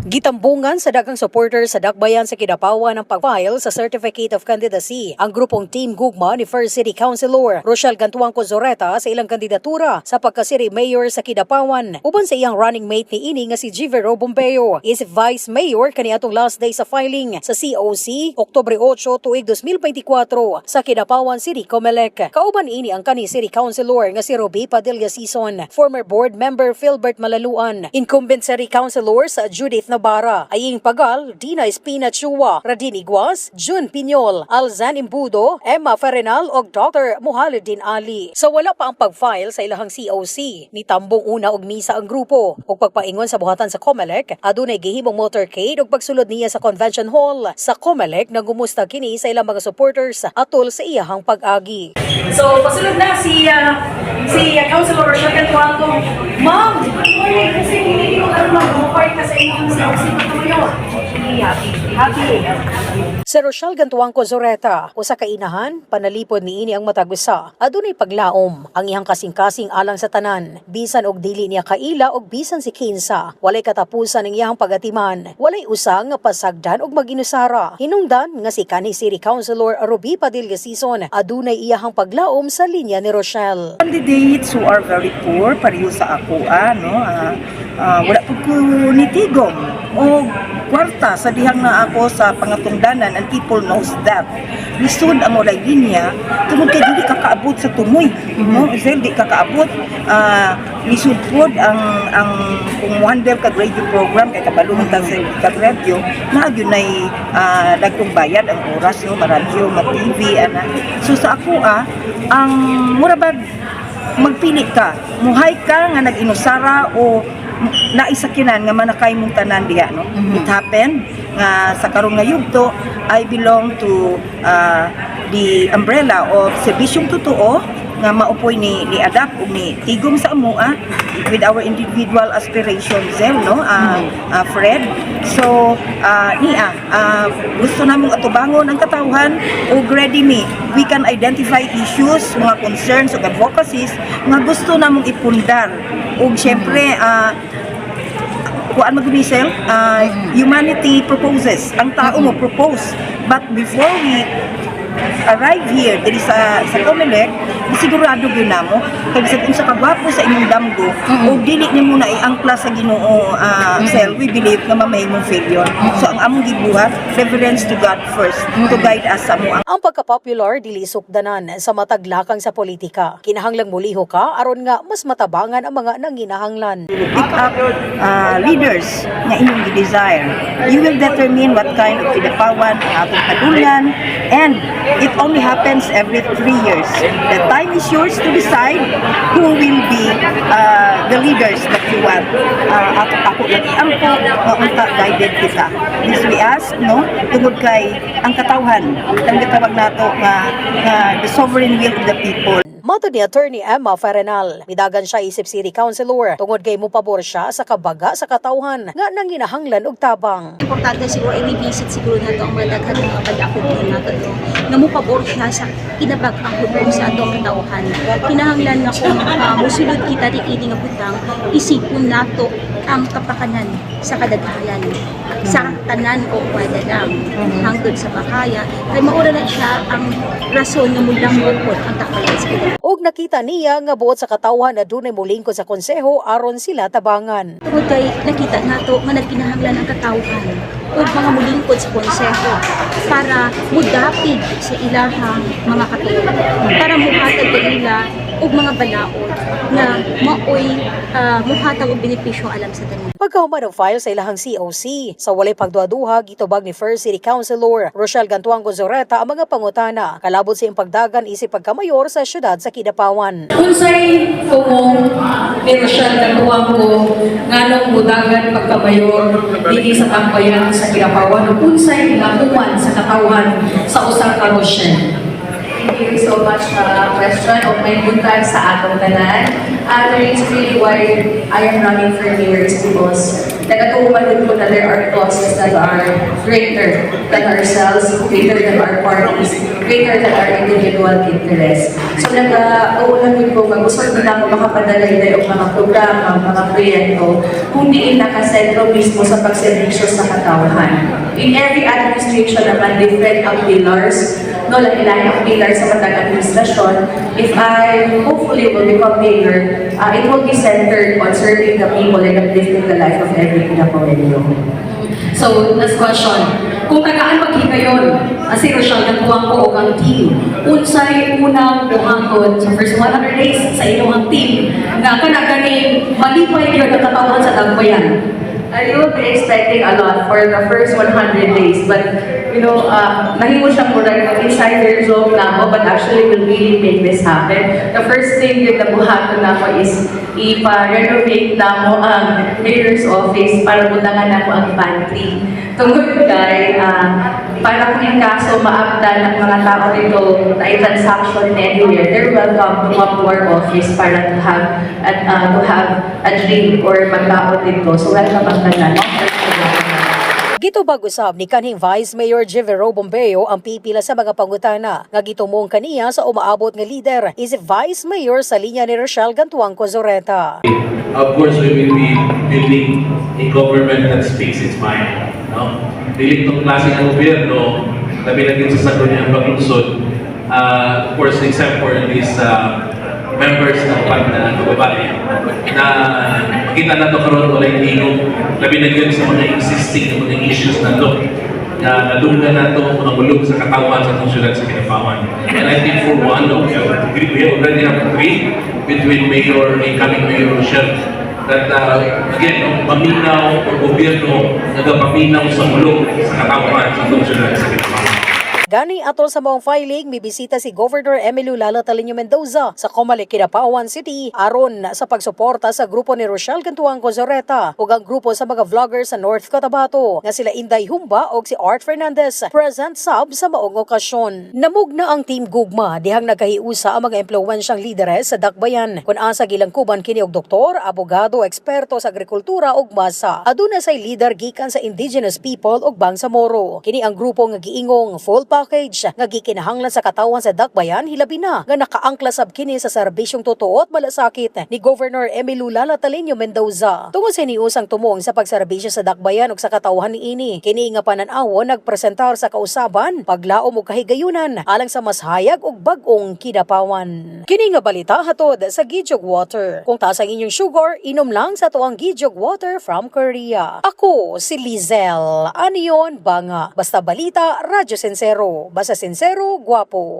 Gitambungan sa daghang supporter sa Dakbayan sa Kidapawan ng pag-file sa Certificate of Candidacy ang grupong Team Gugma ni First City Councilor Rochelle Gantuang Cozoreta sa ilang kandidatura sa pagka-city mayor sa Kidapawan. Uban sa iyang running mate ni ini nga si Givero Bombeo is vice mayor kaniadtong last day sa filing sa COC Oktubre 8 tuig 2024 sa Kidapawan City Comelec. Kauban ini ang kani City Councilor nga si Roby Padilla Season, former board member Philbert Malaluan, incumbent City Councilor sa Judith Nabara, Aying Pagal, Dina Espina Chua, Radin Iguas, Jun Pinyol, Alzan Imbudo, Emma Ferenal o Dr. Muhaladin Ali. Sa wala pa ang pag-file sa ilahang COC, ni Tambong una og misa ang grupo ug pagpaingon sa buhatan sa Comelec, adunay gihimong motorcade ug pagsulod niya sa Convention Hall sa Comelec na gumusta kini sa ilang mga supporters atol sa iyahang pag-agi. So, pasunod na si uh, si uh, Councilor Rochelle Cantuango. Ma'am, morning. Kasi hindi ko sa sa Rochelle Gantuangco Zoreta, usa ka inahan, panalipod ni ini ang matagusa. Adunay paglaom ang iyang kasing-kasing alang sa tanan. Bisan og dili niya kaila og bisan si Kinsa. Walay katapusan ang iyang pagatiman. Walay usang nga pasagdan og maginusara. Hinungdan nga si kanhi City Councilor Ruby Padilla Season adunay iyahang paglaom sa linya ni Rochelle. candidates who are very poor pareho sa ako ano ah, ah, wala pud ko nitigom o kwarta sa dihang na ako sa pangatungdanan and people knows that. Lisod ang mulay linya tungod kay dili ka kaabot sa tumoy no? Zel, di ka kaabot. Ah, lisod pod ang ang kung wonder ka radio program kay kabalo man ta sa kag radio na gyud nay ah, dagkong bayad ang oras no? Maradyo mag TV ana. So sa ako ah ang mura ba magpili ka muhay ka nga nag-inusara o naisakinan nga manakay mong tanan diha no? It happened nga sa karong nga yugto I belong to uh, the umbrella of serbisyong totoo nga maupoy ni ni adapt ug ni tigom sa amo ah, with our individual aspirations eh, no? Ah, ah, Fred. So ah, niya ah, gusto namong atubangon ang katawhan ug ready me? We can identify issues mga concerns ug advocacies nga gusto namong ipundar. Ug syempre ah, kuan magbimisel uh, humanity proposes. Ang tao mo propose. But before we arrive here diri sa sa Comelec sigurado gyud namo kay bisag unsa ka gwapo sa inyong damgo o dili nimo na iangkla sa Ginoo uh, sel we believe nga mamahimong failure. So ang among gibuhat reverence to God first to guide us sa mo. Ang pagka-popular dili sukdanan sa mataglakang sa politika. Kinahanglang muliho ka aron nga mas matabangan ang mga nanginahanglan. pick up uh, leaders nga inyong desire you will determine what kind of kidapawan ang atong kadulngan and it only happens every three years. The time is yours to decide who will be uh, the leaders that you want uh, ako ako lagi ampo nga unta guided kita. This we ask no tungod kay ang katawhan ang gitawag nato nga, nga the sovereign will of the people Matod ni Attorney Emma Ferenal, midagan siya isip City Councilor tungod kay mupabor siya sa kabaga sa katawhan nga nanginahanglan og tabang. importante siguro i-revisit siguro na ang mga daghan mga pag-akot na ito. Na mo pabor siya sa kinabag-akot mo sa atong katauhan kinahanglan nga kung uh, musulod kita di kini nga butang isipon nato ang kapakanan sa kadaghanan sa tanan o wadalang hangtod sa bakaya kay maura na siya ang rason nga mulang ang takalan sa Og nakita niya nga buot sa katawhan na dunay mulingkod sa konseho aron sila tabangan. tungod kay nakita nato nga nagkinahanglan ang katawhan o mga mulingkod sa konseho para mudapig sa ilahang mga katulad. Para muhatag ka nila og mga balaod nga maoy uh, muhatag og benepisyo alam sa tanan Pagkahuman ng file sa ilahang COC, sa walay pagduaduha, gitubag ni First City Councilor Rochelle Gantuang Gonzoreta ang mga pangutana, kalabot sa pagdagan isip pagkamayor sa syudad sa Kidapawan. Unsay ni Rochelle Cantuango nganong budagan pagkamayor dili sa tambayan sa Kinapawan ug unsay lakuan sa katawan sa usa ka. Thank you so much sa question of may buntag sa atong tanan. Uh, the reason really why I am running for mayor is because nagatuuman ko na there are causes that are greater than ourselves, greater than our parties, greater than our individual interests. So nag-uulan ko, mag-usap din ako makapadalay tayo mga programa, mga proyekto, kung diin nakasentro mismo sa pagserbisyo sa katauhan. In every administration naman, different ang pillars, no, lahi-lahi ang pillars sa matag administrasyon. If I hopefully will become mayor, uh, it will be centered on serving the people and uplifting the life of every Pinapawenyo. So, last question. Kung tagaan maghigayon, ang si Rochelle Gantuang ko ang team, unsay unang buhangkod sa first 100 days sa inyong team na kanaganing malipay yun ang katawan sa Dagbayan. I will be expecting a lot for the first 100 days, but you know, uh, nahimo siya mura yung insider joke na ako, but actually will really make this happen. The first thing yun na buhaton na ako is ipa-renovate na mo ang mayor's office para butangan na mo ang pantry. Tungkol kay, uh, para kung yung kaso maabda ng mga tao dito na i-transaction anywhere, they're welcome to come to our office para to have, at, uh, to have a drink or magkaon dito. So welcome ang tanan. Gito usab ni kanhing Vice Mayor Jivero Bombeo ang pipila sa mga pangutana nga gitumong kaniya sa umaabot nga leader is Vice Mayor sa linya ni Rochelle Gantuang Cozoreta. Of course, we will be building a government that speaks its mind. No? Dili itong klase ng gobyerno na binagin sa sagot niya ang paglusod. Uh, of course, except for these uh, members ng PAN na babae na kita na ito karoon yung tingog na binagyan sa mga existing mga issues na ito na nadunggan na ito mga bulog sa katawan sa syudad sa Kinapawan. And I think for one, we we already have agreed between Mayor, incoming Mayor Rochelle, that uh, again, no, paminaw o gobyerno nagapaminaw sa bulog sa katawan sa syudad sa Kinapawan. Gani atol sa maong filing, mibisita si Governor Emilio Lala Talinio Mendoza sa Comale, Kinapawan City aron sa pagsuporta sa grupo ni Rochelle Cantuang Cozoreta ug ang grupo sa mga vloggers sa North Cotabato nga sila Inday Humba ug si Art Fernandez present sub sa maong okasyon. Namugna ang Team Gugma dihang nagkahiusa ang mga impluwensyang lideres sa Dakbayan kun asa gilangkuban kini og doktor, abogado, eksperto sa agrikultura ug masa. Aduna say leader gikan sa indigenous people ug Bangsamoro. Kini ang grupo nga giingong full package nga gikinahanglan sa katawan sa Dakbayan hilabi na nga nakaangkla sab kini sa serbisyong totoo at malasakit ni Governor Emilio Lala Talinio Mendoza. Tungod sa iniusang tumong sa pagserbisyo sa Dakbayan ug sa katawhan niini, kini nga panan-awon nagpresentar sa kausaban paglaom og kahigayunan alang sa mas hayag ug bag-ong kidapawan. Kini nga balita hatod sa Gijog Water. Kung taas ang inyong sugar, inom lang sa tuang Gijog Water from Korea. Ako si Lizel. Anion Banga. Basta balita, Radyo Sensero. Basta sensero, guwapo.